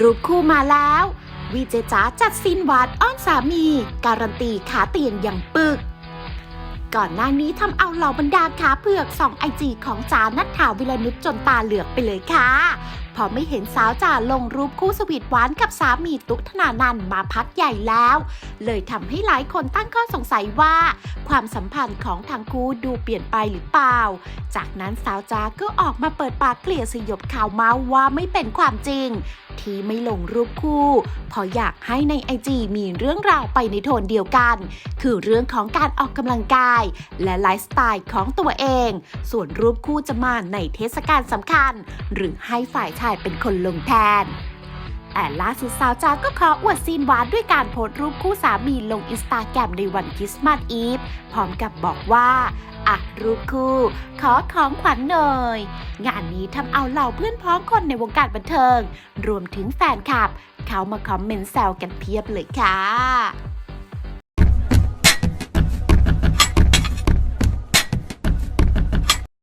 รูปคู่มาแล้ว วีเจจ๋าจัดซีนหวานอ้อนสามี การันตีขาเตียงอย่างปึก ก่อนหน้านี้ทำเอาเหล่าบรรดาขาเผือกส่องไอจีของจ๋านัทถาวิลนุชจนตาเหลือกไปเลยค่ะ พอไม่เห็นสาวจ๋าลงรูปคู่สวีทหวานกับสามีตุธนานันมาพักใหญ่แล้ว เลยทำให้หลายคนตั้งข้อสงสัยว่า ความสัมพันธ์ของทั้งคู่ดูเปลี่ยนไปหรือเปล่า จากนั้นสาวจ๋าก็ออกมาเปิดปากเคลียร์สยบข่าวเมาส์ว่าไม่เป็นความจริง ที่ไม่ลงรูปคู่เพราะอยากให้ในไอจีมีเรื่องราวไปในโทนเดียวกัน คือเรื่องของการออกกำลังกาย และไลฟ์สไตล์ของตัวเอง ส่วนรูปคู่จะมาในเทศกาลสำคัญ หรือให้ฝ่ายชายเป็นคนลงแทน แต่ล่าสุดสาวจาก็ขออวดซีนหวานด้วยการโพสต์รูปคู่สามีลงอินสตาแกรมในวันคริสต์มาสอีฟ พร้อมกับบอกว่าอะรูปคู่ ขอของขวัญหน่อย งานนี้ทำเอาเหล่าเพื่อนพ้องคนในวงการบันเทิง รวมถึงแฟนคลับ เขามาคอมเมนต์แซวกันเพียบเลยค่ะ